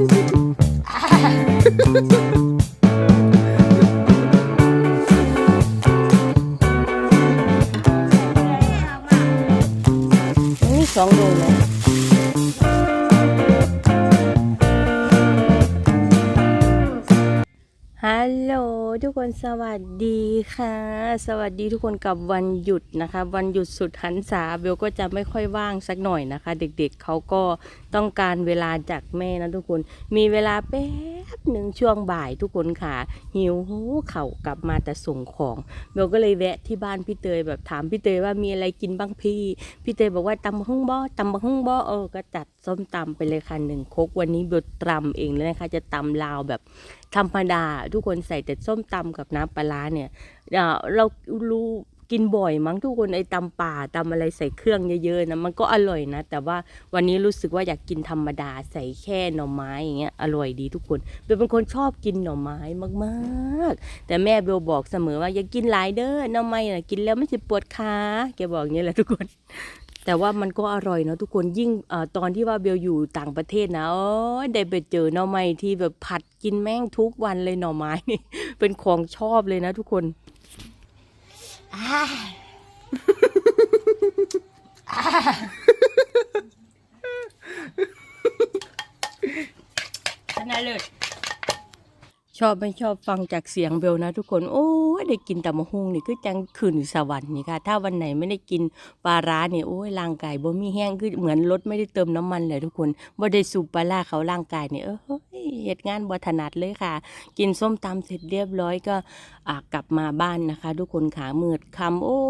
Ha ha ha! ค่ะ สวัสดีทุกคนกับวันหยุดนะคะ วันหยุดสุดหันษาเบลก็จะไม่ค่อยว่างสักหน่อยนะคะ เด็กๆเขาก็ต้องการเวลาจากแม่นะทุกคน มีเวลาแป๊บหนึ่งช่วงบ่ายทุกคนค่ะ หิวหูเข่ากลับมาแต่ส่งของเบลก็เลยแวะที่บ้านพี่เตยแบบถามพี่เตยว่ามีอะไรกินบ้างพี่ พี่เตยบอกว่าตำบักหุ่งบ่อตำบักหุ่งบ่อเออก็จัดส้มตำไปเลยค่ะหนึ่งคกวันนี้เบลตำเองเลยนะคะจะตำลาวแบบ ธรรมดา ทุกคนใส่แต่ส้มตำกับน้ำปลาเนี่ยเอ่อเรารู้กินบ่อยมั้งทุกคนไอ้ตำป่าตำอะไรใส่เครื่องเยอะๆนะมันก็อร่อยนะ แต่ว่าวันนี้รู้สึกว่าอยากกินธรรมดาใส่แค่หน่อไม้อย่างเงี้ยอร่อยดีทุกคนเบลเป็นคนชอบกินหน่อไม้มากๆ แต่แม่เบลบอกเสมอว่าอย่ากินหลายเด้อหน่อไม้น่ะกินแล้วไม่จะปวดขาแกบอกอย่างนี้แหละทุกคน แต่ว่ามันก็อร่อยเนาะทุกคนยิ่งเออตอนที่ว่าเบลอยู่ต่างประเทศนะโอ้ยได้ไปเจอหน่อไม้ที่แบบผัดกินแม่งทุกวันเลยหน่อไม้นี่เป็นของชอบเลยนะทุกคนชนะเลิศ ชอบไม่ชอบฟังจากเสียงเบลนะทุกคน โอ้ยได้กินแต่มะฮุงนี่คือจังขึ้นสวรรค์นี่ค่ะ ถ้าวันไหนไม่ได้กินปลาร้าเนี่ยโอ้ยร่างกายบ่มีแห้งคือเหมือนรถไม่ได้เติมน้ำมันเลยทุกคนบ่ได้สูบปลาร้าเขาร่างกายเนี่ยเออ เหตุงานบ่ถนัดเลยค่ะ กินส้มตำเสร็จเรียบร้อยก็กลับมาบ้านนะคะ ทุกคนขามืดคำโอ้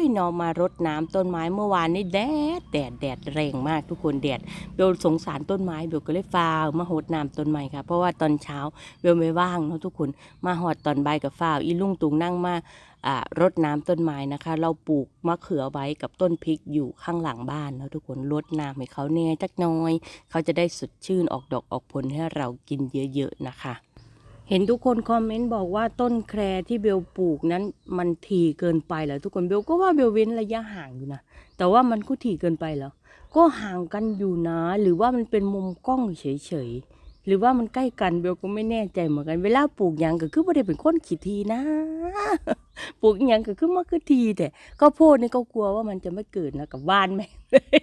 ยนอนมารดน้ำต้นไม้เมื่อวานนี่แดดแดดแดดแรงมากทุกคนแดดเบลสงสารต้นไม้เบลก็เลยฟาวมาหดน้ำต้นไม้ค่ะ เพราะว่าตอนเช้าเบลไม่ว่างเนาะทุกคนมาหอดตอนบ่ายกับฟาวอีลุงตุงนั่งมา รดน้ำต้นไม้นะคะ เราปลูกมะเขือไว้กับต้นพริกอยู่ข้างหลังบ้านเนาะทุกคนรดน้ำให้เขาแน่จักน้อย เขาจะได้สดชื่นออกดอกออกผลให้เรากินเยอะๆนะคะ เห็นทุกคนคอมเมนต์บอกว่าต้นแครที่เบลปลูกนั้นมันถี่เกินไปแล้วทุกคนเบลก็ว่าเบลเว้นระยะห่างอยู่นะแต่ว่ามันก็ถี่เกินไปแล้วก็ห่างกันอยู่นะ หรือว่ามันเป็นมุมกล้องเฉยๆหรือว่ามันใกล้กันเบลก็ไม่แน่ใจเหมือนกัน เวลาปลูกยังก็คือไม่ได้เป็นคนขี้ทีนะ ปลูกยังก็คือมันคือทีแต่ก็โพดนี่ก็กลัวว่ามันจะไม่เกิดนะกับบ้านแม่เลย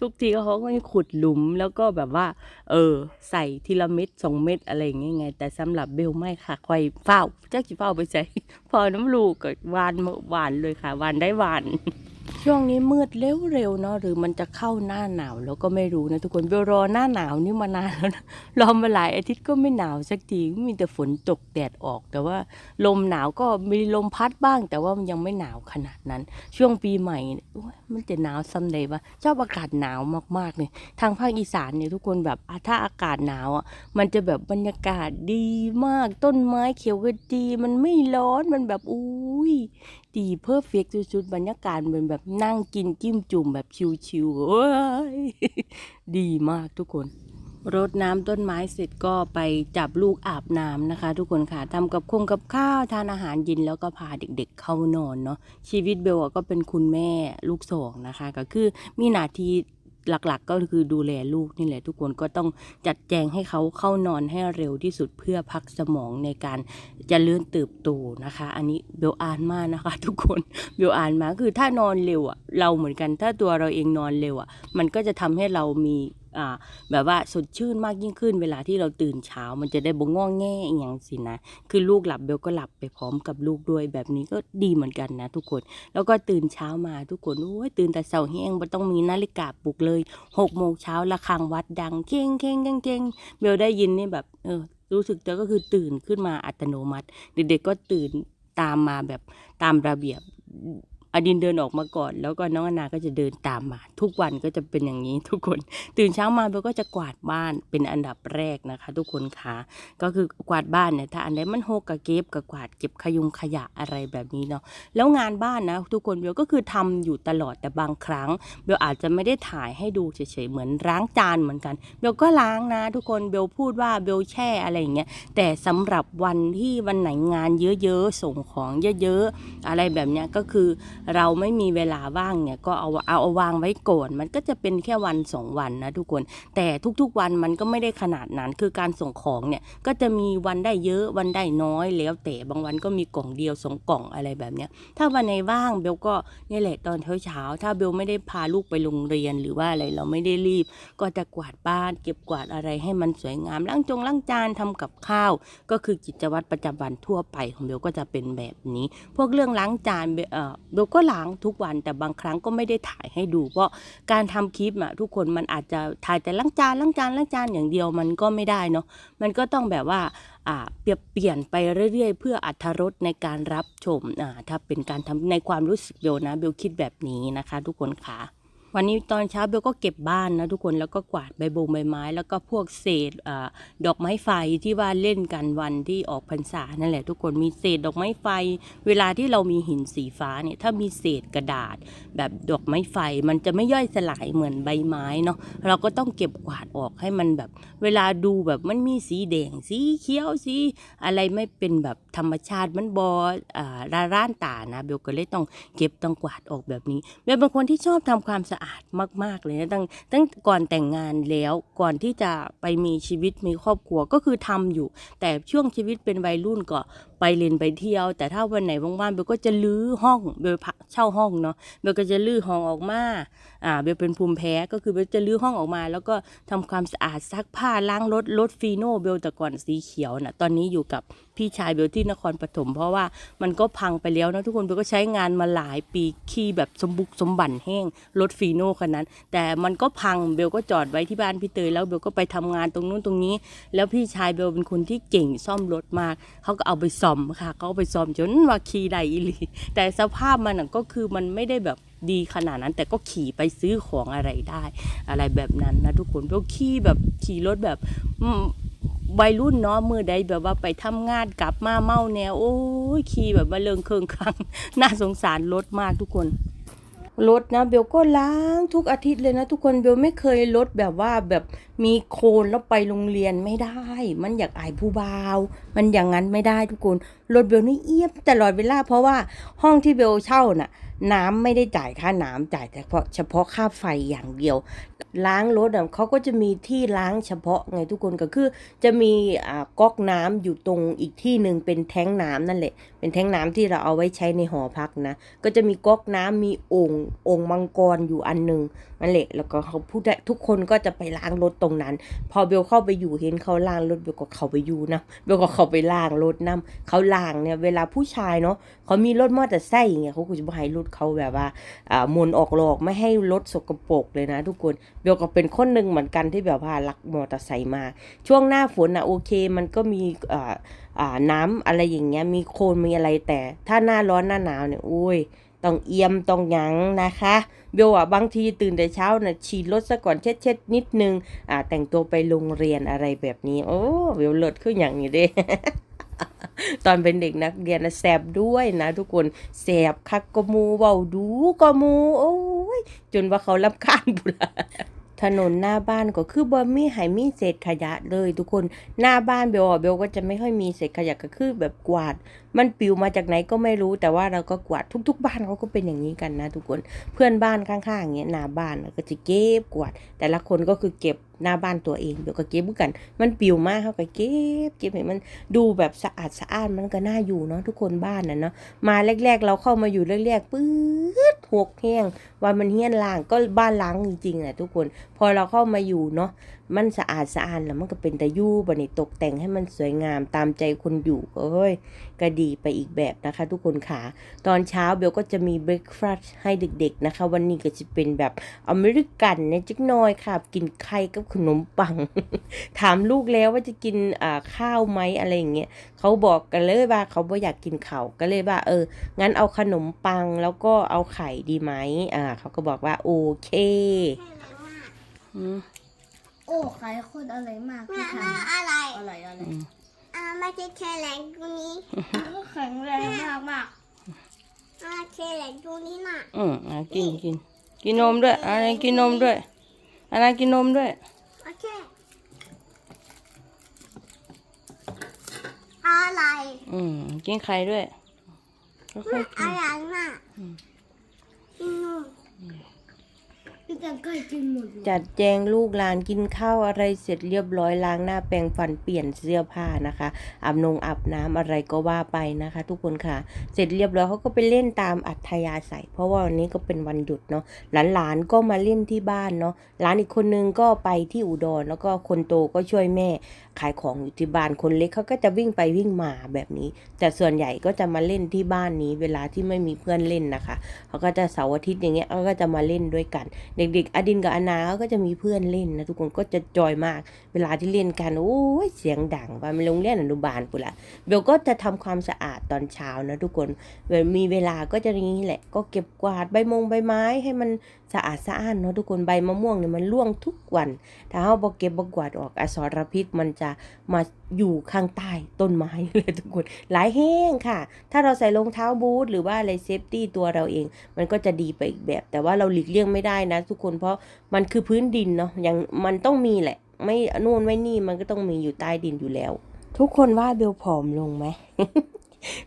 ทุกทีเขาก็จะขุดหลุมแล้วก็แบบว่า เออ ใส่ทีละเม็ดสองเม็ดอะไรอย่างเงี้ยไง แต่สำหรับเบลไม่ค่ะคอยเฝ้าเจ้าจีเฝ้าไปใส่พอน้ำลูกก็หวานหวานเลยค่ะหวานได้หวาน ช่วงนี้มืดเร็วๆเนาะหรือมันจะเข้าหน้าหนาวแล้วก็ไม่รู้นะทุกคนเบลรอหน้าหนาวนี่มานานแล้วนะรอมาหลายอาทิตย์ก็ไม่หนาวสักทีมีแต่ฝนตกแดดออก แต่ว่าลมหนาวก็มีลมพัดบ้าง แต่ว่ามันยังไม่หนาวขนาดนั้น ช่วงปีใหม่นี่มันจะหนาวซ้ำใดวะชอบอากาศหนาวมากๆเลยทางภาคอีสานเนี่ยทุกคนแบบถ้าอากาศหนาวอะมันจะแบบบรรยากาศดีมากต้นไม้เขียวก็ดีมันไม่ร้อนมันแบบอุ้ยดีเพอร์เฟกต์สุดๆบรรยากาศเป็นแบบนั่งกินจิ้มจุ่มแบบชิวๆโอ้ยดีมากทุกคนรดน้ำต้นไม้เสร็จก็ไปจับลูกอาบน้ำนะคะ ทุกคนค่ะทำกับคงกับข้าวทานอาหารเย็นแล้วก็พาเด็กๆเข้านอนเนาะชีวิตเบลก็เป็นคุณแม่ลูกสองนะคะ ก็คือมีหน้าที่ หลักๆ ก็คือดูแลลูกนี่แหละทุกคนก็ต้องจัดแจงให้เขาเข้านอนให้เร็วที่สุดเพื่อพักสมองในการจะเลื่อนเติบโตนะคะ อันนี้เบลอ่านมากนะคะ ทุกคนเบลอ่านมาคือถ้านอนเร็วอะเราเหมือนกันถ้าตัวเราเองนอนเร็วอะมันก็จะทำให้เรามี แบบว่าสดชื่นมากยิ่งขึ้นเวลาที่เราตื่นเช้า มันจะได้บ่ง่องแง่อย่างสินะ คือลูกหลับเบลก็หลับไปพร้อมกับลูกด้วยแบบนี้ก็ดีเหมือนกันนะทุกคน แล้วก็ตื่นเช้ามาทุกคนโอ้ยตื่นแต่เสาแห้งไม่ต้องมีนาฬิกาปลุกเลยหกโมงเช้าระฆังวัดดังเค้งเค้งเค้งเค้งเบลได้ยินนี่แบบเออรู้สึกแต่ก็คือตื่นขึ้นมาอัตโนมัติ เด็กๆก็ตื่นตามมาแบบตามระเบียบ อดินเดินออกมาก่อน แล้วก็น้องอนาก็จะเดินตามมา ทุกวันก็จะเป็นอย่างนี้ทุกคน ตื่นเช้ามาเบลก็จะกวาดบ้านเป็นอันดับแรกนะคะ ทุกคนคะก็คือกวาดบ้านเนี่ยถ้าอันไหนมันหกกะเก็บกะกวาดเก็บขยุงขยะอะไรแบบนี้เนาะแล้วงานบ้านนะทุกคนเบลก็คือทำอยู่ตลอดแต่บางครั้งเบลอาจจะไม่ได้ถ่ายให้ดูเฉยๆเหมือนล้างจานเหมือนกันเบลก็ล้างนะ ทุกคนเบลพูดว่าเบลแช่อะไรอย่างเงี้ยแต่สำหรับวันที่วันไหนงานเยอะๆส่งของเยอะๆอะไรแบบเนี้ยก็คือเราไม่มีเวลาว่างเนี่ยก็เอาเอาเอาวางไว้ก่อนมันก็จะเป็นแค่วันสองวันนะทุกคน แต่ทุกๆวันมันก็ไม่ได้ขนาดนั้นคือการส่งของเนี่ยก็จะมีวันได้เยอะวันได้น้อยแล้วแต่บางวันก็มีกล่องเดียวสองกล่องอะไรแบบเนี้ยถ้าวันไหนว่างเบลก็นี่แหละตอนเช้าๆถ้าเบลไม่ได้พาลูกไปโรงเรียนหรือว่าอะไรเราไม่ได้รีบ ก็จะกวาดบ้านเก็บกวาดอะไรให้มันสวยงามล้างจงล้างจานทำกับข้าว ก็คือกิจวัตรประจำวันทั่วไปของเบลก็จะเป็นแบบนี้ พวกเรื่องล้างจานเบลเออเบลก็ล้างทุกวันแต่บางครั้งก็ไม่ได้ถ่ายให้ดู เพราะการทำคลิปอะทุกคนมันอาจจะถ่ายแต่ล้างจานล้างจานล้างจานอย่างเดียวมันก็ไม่ได้เนาะมันก็ต้องแบบว่าอ่าเปลี่ยนเปลี่ยนไปเรื่อย ๆ เพื่ออัธรสในการรับชมอ่าถ้าเป็นการทำในความรู้สึกเบลนะเบลคิดแบบนี้นะคะ ทุกคนค่ะ วันนี้ตอนเช้าเบลก็เก็บบ้านนะทุกคนแล้วก็กวาดใบบงใบไม้ แล้วก็พวกเศษอดอกไม้ไฟที่ว่าเล่นกันวันที่ออกพรรษานั่นแหละทุกคนมีเศษดอกไม้ไฟ เวลาที่เรามีหินสีฟ้าเนี่ยถ้ามีเศษกระดาษ แบบดอกไม้ไฟ มันจะไม่ย่อยสลายเหมือนใบไม้เนาะเราก็ต้องเก็บกวาดออกให้มันแบบ เวลาดูแบบมันมีสีแดงสีเขียวสีอะไรไม่เป็นแบบธรรมชาติมันบอ่าราร่านตานะเบลก็เลยต้องเก็บต้องกวาดออกแบบนี้เบลเป็นคนที่ชอบทำความสะอาดมาก ๆ เลยนะตั้งตั้งก่อนแต่งงานแล้วก่อนที่จะไปมีชีวิตมีครอบครัวก็คือทำอยู่ แต่ช่วงชีวิตเป็นวัยรุ่นก็ไปเรียนไปเที่ยว แต่ถ้าวันไหนว่างๆเบลก็จะลื้อห้องเบลพักเช่าห้องเนาะเบลก็จะลื้อห้องออกมาอ่าเบลเป็นภูมิแพ้ก็คือเบลจะลื้อห้องออกมา แล้วก็ทำความสะอาดซักผ้าล้างรถรถฟีโน่เบลแต่ก่อนสีเขียวนะตอนนี้อยู่กับพี่ชายเบลที่นครปฐมเพราะว่ามันก็พังไปแล้วนะทุกคนเบลก็ใช้งานมาหลายปีขี่แบบสมบุกสมบันแห้งรถฟีโน่คันนั้น แต่มันก็พังเบลก็จอดไว้ที่บ้านพี่เตยแล้วเบลก็ไปทำงานตรงนู้นตรงนี้ แล้วพี่ชายเบลเป็นคนที่เก่งซ่อมรถมากเขาก็เอาไปซ่อมค่ะเขาเอาไปซ่อมจนว่าขี่ได้อีหลีแต่สภาพมันก็คือมันไม่ได้แบบ ดีขนาดนั้น แต่ก็ขี่ไปซื้อของอะไรได้ อะไรแบบนั้นนะทุกคนเบลขี่แบบขี่รถแบบอืมวัยรุ่นเนาะมือใดแบบว่าไปทำงานกลับมาเมาแนวโอ้ยขี่แบบมาเริงเคิงครังน่าสงสารรถมากทุกคนรถนะเบลก็ล้างทุกอาทิตย์เลยนะทุกคนเบลไม่เคยลดแบบว่าแบบมีโคลนแล้วไปโรงเรียนไม่ได้ มันอยากอายผู้บ่าว มันอย่างนั้นไม่ได้ทุกคนรถเบลนี่เอียบตลอดเวลาเพราะว่าห้องที่เบลเช่าน่ะ น้ำไม่ได้จ่ายค่าน้ำจ่ายแต่เฉพาะเฉพาะค่าไฟอย่างเดียว ล้างรถอะเขาก็จะมีที่ล้างเฉพาะไงทุกคนก็คือ จะมีอ่าก๊อกน้ำอยู่ตรงอีกที่หนึ่งเป็นแท้งน้ำนั่นแหละ เป็นแท้งน้ำที่เราเอาไว้ใช้ในหอพักนะ ก็จะมีก๊อกน้ำมีโอ่งโอ่งมังกรอยู่อันหนึ่งนั่นแหละแล้วก็เขาพูดได้ทุกคนก็จะไปล้างรถตรงนั้น พอเบลเข้าไปอยู่เห็นเขาล้างรถเบลก็เข้าไปอยู่นะเบลก็เข้าไปล้างรถน้ำเขาล้างเนี่ยเวลาผู้ชายเนาะเขามีรถมอเตอร์ไซค์อย่างเงี้ยเขาก็จะบ่ให้รถเขาแบบว่าอ่ามนออกหลอกไม่ให้รถสกปรกเลยนะ ทุกคนเบลก็เป็นคนหนึ่งเหมือนกันที่แบบว่ารักมอเตอร์ไซค์มาช่วงหน้าฝนอะโอเคมันก็มีอ่า น้ำอะไรอย่างเงี้ยมีโคลนมีอะไรแต่ ถ้าหน้าร้อนหน้าหนาวเนี่ยอุ้ยต้องเอียมต้องยั้งนะคะเบลอะบางทีตื่นแต่เช้าน่ะฉีดรถซะก่อนเช็ดเช็ดนิดนึงอ่าแต่งตัวไปโรงเรียนอะไรแบบนี้ โอ้เบลเลิศขึ้นอย่างนี้เด้ตอนเป็นเด็กนักเรียนนะแสบด้วยนะ ทุกคนแสบคักกมูเบาดูกมู โอ้ยจนว่าเขารับคานบุละ ถนนหน้าบ้านก็คือบ่มีให้มีเศษขยะเลย ทุกคนหน้าบ้านเบลเบลก็จะไม่ค่อยมีเศษขยะก็คือแบบกวาดมันปิวมาจากไหนก็ไม่รู้แต่ว่าเราก็กวาดทุก ๆ บ้านเขาก็เป็นอย่างนี้กันนะ ทุกคนเพื่อนบ้านข้างๆเงี้ยหน้าบ้านก็จะเก็บกวาด แต่ละคนก็คือเก็บหน้าบ้านตัวเองเบลก็เก็บกัน มันปิวมากเขาก็เก็บเก็บให้มันดูแบบสะอาดสะอาดมันก็น่าอยู่เนาะทุกคนบ้านน่ะเนาะมาแรก ๆ เราเข้ามาอยู่แรกๆปื๊ดหกแห้งว่ามันเฮี้ยนล้างก็บ้านล้างจริงๆแหละทุกคน พอเราเข้ามาอยู่เนาะ มันสะอาดสะอาดแล้วมันก็เป็นตะยู่บันนี้ตกแต่งให้มันสวยงามตามใจคนอยู่ก็เฮ้ยก็ดีไปอีกแบบนะคะ ทุกคนค่ะตอนเช้าเบลก็จะมีเบรคฟาสต์ให้เด็ก ๆนะคะ วันนี้ก็จะเป็นแบบอเมริกันเนี่ยจิกหน้อยค่ะ กินไข่กับขนมปัง ถามลูกแล้วว่าจะกินอ่าข้าวไหมอะไรอย่างเงี้ยเขาบอกกันเลยว่าเขาบ่อยากกินข้าวก็เลยว่า เออ งั้นเอาขนมปังแล้วก็เอาไข่ดีไหมอ่าเขาก็บอกว่าโอเคอืม โอ้ขายคนอะไรมากที่แม่ทแม่อะไรำอะไรอะไรอ่าไม่ใช่แค่แหลงตรงนี้ก็แข็งแรงมากมากอ่าแค่แหลงตรงนี้น่ะอืมอะกินกินกินนมด้วยอะไรกินนมด้วยอะไรกินนมด้วยโอเคอะไรอืมกินไข่ด้วยค่อยๆกินอะไรน่ะกินนู่น พี่แตงใกล้กินหมดเลยจัดแจงลูกหลานกินข้าวอะไรเสร็จเรียบร้อยล้างหน้าแปรงฟันเปลี่ยนเสื้อผ้านะคะอาบนงอาบน้ำอะไรก็ว่าไปนะคะ ทุกคนค่ะ เสร็จเรียบร้อยเขาก็ไปเล่นตามอัธยาศัย เพราะว่าวันนี้ก็เป็นวันหยุดเนาะหลานๆก็มาเล่นที่บ้านเนาะหลานอีกคนนึงก็ไปที่อุดรแล้วก็คนโตก็ช่วยแม่ ขายของอยู่ที่บ้านคนเล็กเขาก็จะวิ่งไปวิ่งมาแบบนี้ แต่ส่วนใหญ่ก็จะมาเล่นที่บ้านนี้ เวลาที่ไม่มีเพื่อนเล่นนะคะเขาก็จะเสาร์อาทิตย์อย่างเงี้ยเขาก็จะมาเล่นด้วยกัน เด็กๆอดินกับอนาเขาก็จะมีเพื่อนเล่นนะทุกคนก็จะจอยมาก เวลาที่เล่นกันโอ้ยเสียงดังไปโรงเรียนอนุบาลปุละเบลก็จะทำความสะอาดตอนเช้านะทุกคนมีเวลาก็จะนี้แหละ ก็เก็บกวาดใบมงใบไม้ให้มัน สะอาดสะอ้านเนาะทุกคนใบมะม่วงเนี่ยมันร่วงทุกวัน ถ้าเราบอเก็บบกวาดออกอสรพิษมันจะมาอยู่ข้างใต้ต้นไม้เลยทุกคนหลายแห้งค่ะ ถ้าเราใส่รองเท้าบูทหรือว่าอะไรเซฟตี้ตัวเราเอง มันก็จะดีไปอีกแบบ แต่ว่าเราหลีกเลี่ยงไม่ได้นะ ทุกคนเพราะมันคือพื้นดินเนาะอย่างมันต้องมีแหละ ไม่นู่นไม่นี่มันก็ต้องมีอยู่ใต้ดินอยู่แล้ว ทุกคนว่าเบลผอมลงไหม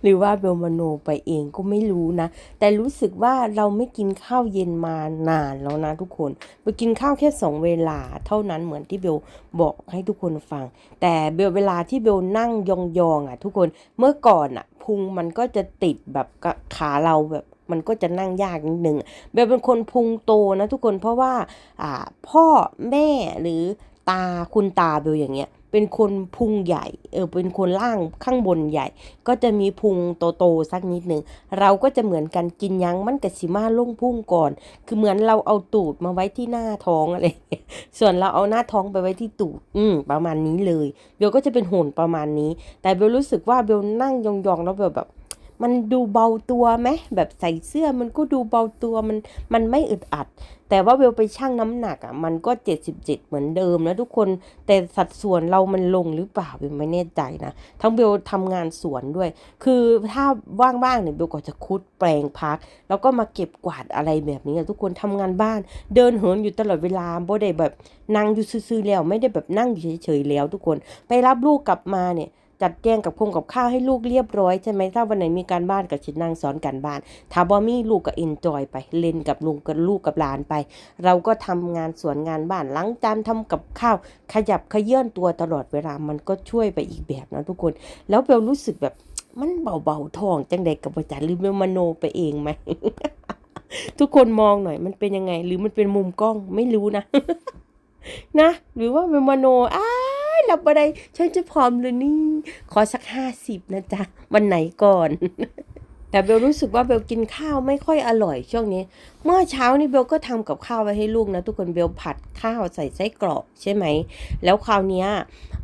หรือว่าเบลมโนไปเองก็ไม่รู้นะ แต่รู้สึกว่าเราไม่กินข้าวเย็นมานานแล้วนะทุกคนเบลกินข้าวแค่สองเวลาเท่านั้นเหมือนที่เบลบอกให้ทุกคนฟัง แต่เบลเวลาที่เบลนั่งยองๆอะ ทุกคนเมื่อก่อนอะพุงมันก็จะติดแบบกับขาเราแบบมันก็จะนั่งยากนิดนึงเบลเป็นคนพุงโตนะทุกคนเพราะว่าอ่าพ่อแม่หรือตาคุณตาเบลอย่างเงี้ย เป็นคนพุงใหญ่ เออ เป็นคนล่างข้างบนใหญ่ ก็จะมีพุงโตๆสักนิดหนึ่ง เราก็จะเหมือนกันกินยั้งมันกะสิมาลงพุงก่อน คือเหมือนเราเอาตูดมาไว้ที่หน้าท้องอะไร ส่วนเราเอาหน้าท้องไปไว้ที่ตูด อืม ประมาณนี้เลย เบลก็จะเป็นหุ่นประมาณนี้ แต่เบลรู้สึกว่าเบลนั่งยองๆแล้วเบลแบบ มันดูเบาตัวไหมแบบใส่เสื้อมันก็ดูเบาตัวมันมันไม่อึดอัด แต่ว่าเบลไปชั่งน้ำหนักอะมันก็ 77 เหมือนเดิมนะทุกคนแต่สัดส่วนเรามันลงหรือเปล่าเบลไม่แน่ใจนะทั้งเบลทำงานสวนด้วย คือถ้าว่างๆเนี่ยเบลก็จะคุดแปลงพัก แล้วก็มาเก็บกวาดอะไรแบบนี้อะทุกคนทำงานบ้าน เดินเหินอยู่ตลอดเวลาบ่ได้แบบนั่งอยู่ซื่อๆแล้วไม่ได้แบบนั่งอยู่เฉยๆแล้ว ทุกคนไปรับลูกกลับมาเนี่ย จัดแจงกับคงกับข้าวให้ลูกเรียบร้อยใช่ไหมถ้าวันไหนมีการบ้านก็ชินั่งสอนการบ้านถ้าบ่มีลูกก็เอนจอยไปเล่นกับลุงกับลูกกับหลานไป เราก็ทำงานสวนงานบ้านล้างจานทำกับข้าว ขยับขยื่นตัวตลอดเวลามันก็ช่วยไปอีกแบบนะทุกคน แล้วเบลรู้สึกแบบมันเบาๆท้องจังใดกับประจันหรือเบลมโนไปเองไหมทุกคนมองหน่อยมันเป็นยังไง หรือมันเป็นมุมกล้องไม่รู้นะ นะ หรือว่าเป็นมโนอ้าับอะไรฉันจะพร้อมเลยนี่ ขอสักห้าสิบนะจ๊ะ วันไหนก่อน แต่เบลรู้สึกว่าเบลกินข้าวไม่ค่อยอร่อยช่วงนี้ เมื่อเช้านี่เบลก็ทำกับข้าวไว้ให้ลูกนะ ทุกคนเบลผัดข้าวใส่ไส้กรอกใช่ไหม แล้วคราวนี้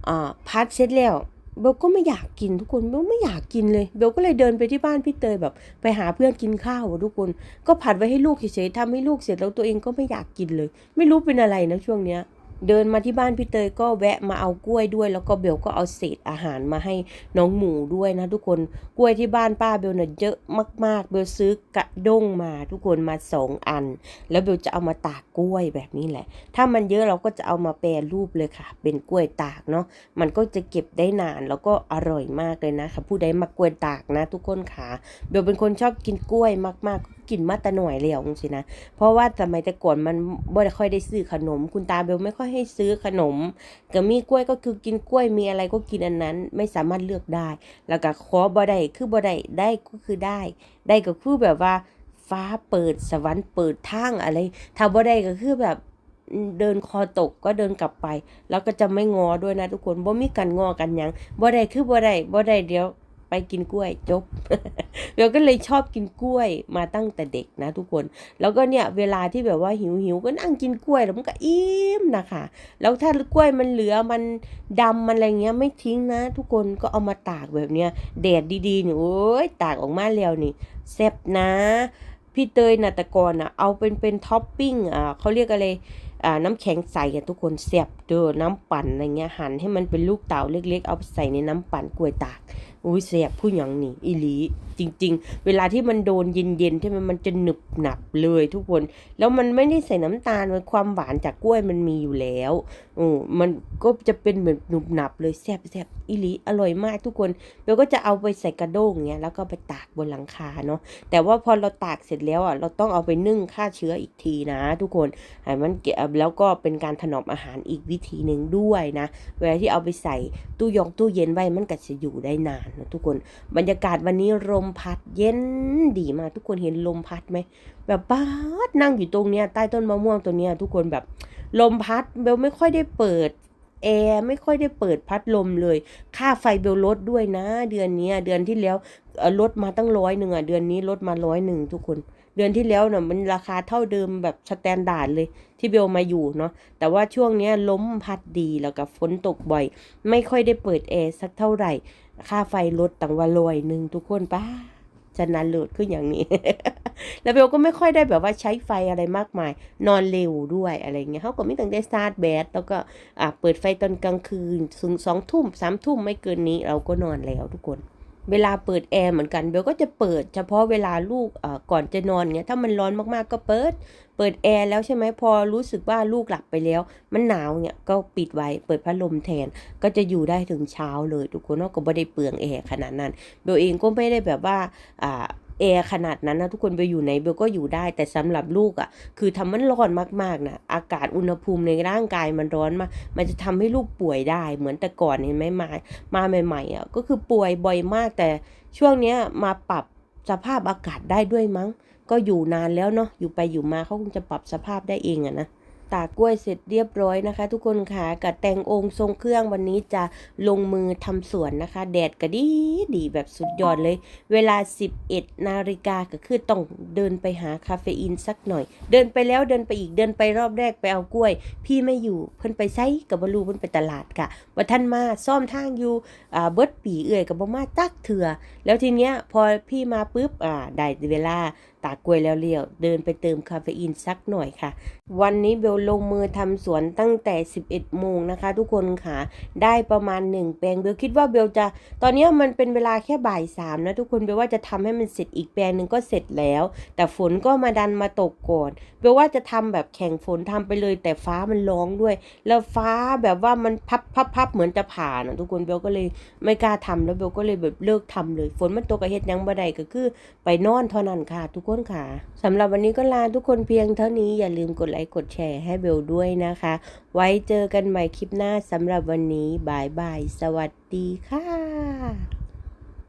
อ่าพัดเสร็จแล้วเบลก็ไม่อยากกินทุกคนเบลไม่อยากกินเลยเบลก็เลยเดินไปที่บ้านพี่เตยแบบ ไปหาเพื่อนกินข้าวอะทุกคน ก็ผัดไว้ให้ลูกเฉยๆทำให้ลูกเสร็จแล้วตัวเองก็ไม่อยากกินเลย ไม่รู้เป็นอะไรนะช่วงเนี้ย เดินมาที่บ้านพี่เตยก็แวะมาเอากล้วยด้วย แล้วก็เบลก็เอาเศษอาหารมาให้น้องหมูด้วยนะทุกคนกล้วยที่บ้านป้าเบลเนี่ยเยอะมากๆ เบลซื้อกระด้งมาทุกคนมาสองอัน แล้วเบลจะเอามาตากกล้วยแบบนี้แหละ ถ้ามันเยอะเราก็จะเอามาแปรรูปเลยค่ะ เป็นกล้วยตากเนาะมันก็จะเก็บได้นานแล้วก็อร่อยมากเลยนะคะผู้ใดมากล้วยตากนะ ทุกคนค่ะเบลเป็นคนชอบกินกล้วยมากๆ กินมาแต่หน่อยแล้วจรินะ เพราะว่าสมัยแต่ก่อนมันบ่ได้ค่อยได้ซื้อขนม คุณตาเบลไม่ค่อยให้ซื้อขนมก็มีกล้วยก็คือกินกล้วยมีอะไรก็กินอันนั้น ไม่สามารถเลือกได้ แล้วก็ขอบ่ได้คือบ่ได้ได้ก็คือได้ ได้ก็คือแบบว่าฟ้าเปิดสวรรค์เปิดทางอะไรถ้าบ่ได้ก็คือแบบเดินคอตกก็เดินกลับไป แล้วก็จะไม่งอด้วยนะทุกคนบ่มีการงอกันยังบ่ได้คือบ่ได้บ่ได้เดี๋ยว ไปกินกล้วยจบเราก็เลยชอบกินกล้วยมาตั้งแต่เด็กนะทุกคน แล้วก็เนี่ยเวลาที่แบบว่าหิวหิวก็นั่งกินกล้วยแล้วมันก็อิ่มนะคะ แล้วถ้ากล้วยมันเหลือมันดำมันอะไรเงี้ยไม่ทิ้งนะ ทุกคนก็เอามาตากแบบเนี้ยแดดดีๆเนี่ยโอ้ยตากออกมาแล้วนี่แซ่บนะพี่เตยนาตะกรอะเอาเป็นเป็นท็อปปิ้งอ่าเขาเรียกอะไรอ่าน้ำแข็งใสอะทุกคนแซ่บเด้อน้ำปั่นอะไรเงี้ยหั่นให้มันเป็นลูกเต๋าเล็กๆ เอาไปใส่ในน้ำปั่นกล้วยตากอุ้ยแสบผู้หยังนี่อีหลีจริง ๆ เวลาที่มันโดนเย็นๆใช่ไหมมันจะหนึบหนับเลยทุกคน แล้วมันไม่ได้ใส่น้ำตาลมันความหวานจากกล้วยมันมีอยู่แล้วโอ้มันก็จะเป็นเหมือนหนุบหนับเลยแซ่บแซ่บอีหลีอร่อยมากทุกคนเบลก็จะเอาไปใส่กระด้งเงี้ยแล้วก็ไปตากบนหลังคาเนาะแต่ว่าพอเราตากเสร็จแล้วอะเราต้องเอาไปนึ่งฆ่าเชื้ออีกทีนะ ทุกคนให้มันเก็บแล้วก็เป็นการถนอมอาหารอีกวิธีหนึ่งด้วยนะ เวลาที่เอาไปใส่ตู้ยงตู้เย็นไว้มันก็จะอยู่ได้นานนะทุกคน บรรยากาศวันนี้ลมพัดเย็นดีมากทุกคนเห็นลมพัดไหมแบบบ้าดนั่งอยู่ตรงเนี้ยใต้ต้นมะม่วงตัวเนี้ยทุกคนแบบลมพัดเบลไม่ค่อยได้เปิด แอร์ไม่ค่อยได้เปิดพัดลมเลย ค่าไฟเบลลดด้วยนะ เดือนนี้เดือนที่แล้วลดมาตั้งร้อยหนึ่งอะเดือนนี้ลดมาร้อยหนึ่งทุกคน เดือนที่แล้วเน่ะมันราคาเท่าเดิมแบบสแตนดาร์ดเลยที่เบลมาอยู่เนาะแต่ว่าช่วงนี้ยลมพัดดีแล้วก็ฝนตกบ่อย ไม่ค่อยได้เปิดแอร์สักเท่าไหร่ ค่าไฟลดต่างวันลอยหนึ่งทุกคนป้า จะนันเลิศขึ้นอย่างนี้ แล้วเบลก็ไม่ค่อยได้แบบว่าใช้ไฟอะไรมากมาย นอนเร็วด้วยอะไรเงี้ยเขาก็ไม่ต้องได้ซาดแบตแล้วก็อ่าเปิดไฟตอนกลางคืนถึงสองทุ่มสามทุ่มไม่เกินนี้เราก็นอนแล้วทุกคนเวลาเปิดแอร์เหมือนกันเบลก็จะเปิดเฉพาะเวลาลูกอ่ก่อนจะนอนเงี้ยถ้ามันร้อนมากๆก็เปิด เปิดแอร์แล้วใช่ไหมพอรู้สึกว่าลูกหลับไปแล้ว มันหนาวเนี่ยก็ปิดไว้เปิดพัดลมแทนก็จะอยู่ได้ถึงเช้าเลยทุกคนเนาะก็ไม่ได้เปลืองแอร์ขนาดนั้นเบลเองก็ไม่ได้แบบว่าอ่าแอร์ขนาดนั้นนะทุกคนไปอยู่ไหนเบลก็อยู่ได้แต่สำหรับลูกอะ่ะ คือทำมันร้อนมากๆนะอากาศอุณหภูมิในร่างกายมันร้อนมากมันจะทำให้ลูกป่วยได้เหมือนแต่ก่อนเห็นไหมมามาใหม่ๆอะก็คือป่วยบ่อยมากแต่ช่วงเนี้ยมาปรับสภาพอากาศได้ด้วยมั้ง ก็อยู่นานแล้วเนาะอยู่ไปอยู่มาเขาคงจะปรับสภาพได้เองอะนะตากกล้วยเสร็จเรียบร้อยนะคะ ทุกคนค่ะกับแต่งองค์ทรงเครื่องวันนี้จะลงมือทำสวนนะคะ แดดก็ดีดีแบบสุดยอดเลย เวลา 11 นาฬิกาก็คือต้องเดินไปหาคาเฟอีนสักหน่อย เดินไปแล้วเดินไปอีกเดินไปรอบแรกไปเอากล้วย พี่ไม่อยู่เพิ่นไปไซกับบลูเพิ่นไปตลาดค่ะว่าท่านมาซ่อมทางอยู่อ่าเบิร์ดปีเอื่อยกับบมาตักเถื่อแล้วทีเนี้ยพอพี่มาปุ๊บอ่าได้เวลา ตากล้วยแล้วเลี้ยว เดินไปเติมคาเฟอีนสักหน่อยค่ะ วันนี้เบลลงมือทำสวนตั้งแต่ 11 โมงนะคะ ทุกคนค่ะ ได้ประมาณ 1 แปลงเบลคิดว่าเบลจะ ตอนนี้มันเป็นเวลาแค่บ่ายสามนะทุกคนเบลว่าจะทำให้มันเสร็จอีกแปลงหนึ่งก็เสร็จแล้ว แต่ฝนก็มาดันมาตกก่อนเบลว่าจะทำแบบแข่งฝนทำไปเลย แต่ฟ้ามันร้องด้วย แล้วฟ้าแบบว่ามันพับพับพับเหมือนจะผ่านะทุกคนเบลก็เลยไม่กล้าทำแล้วเบลก็เลยแบบเลิกทำเลย ฝนมันตกกระเฮ็ดยังบ่ได้ก็คือ ไปนอนเท่านั้นค่ะทุกคนค่ะสำหรับวันนี้ก็ลาทุกคนเพียงเท่านี้อย่าลืมกดไลค์กดแชร์ให้เบลด้วยนะคะ ไว้เจอกันใหม่คลิปหน้าสำหรับวันนี้บายบาย สวัสดีค่ะ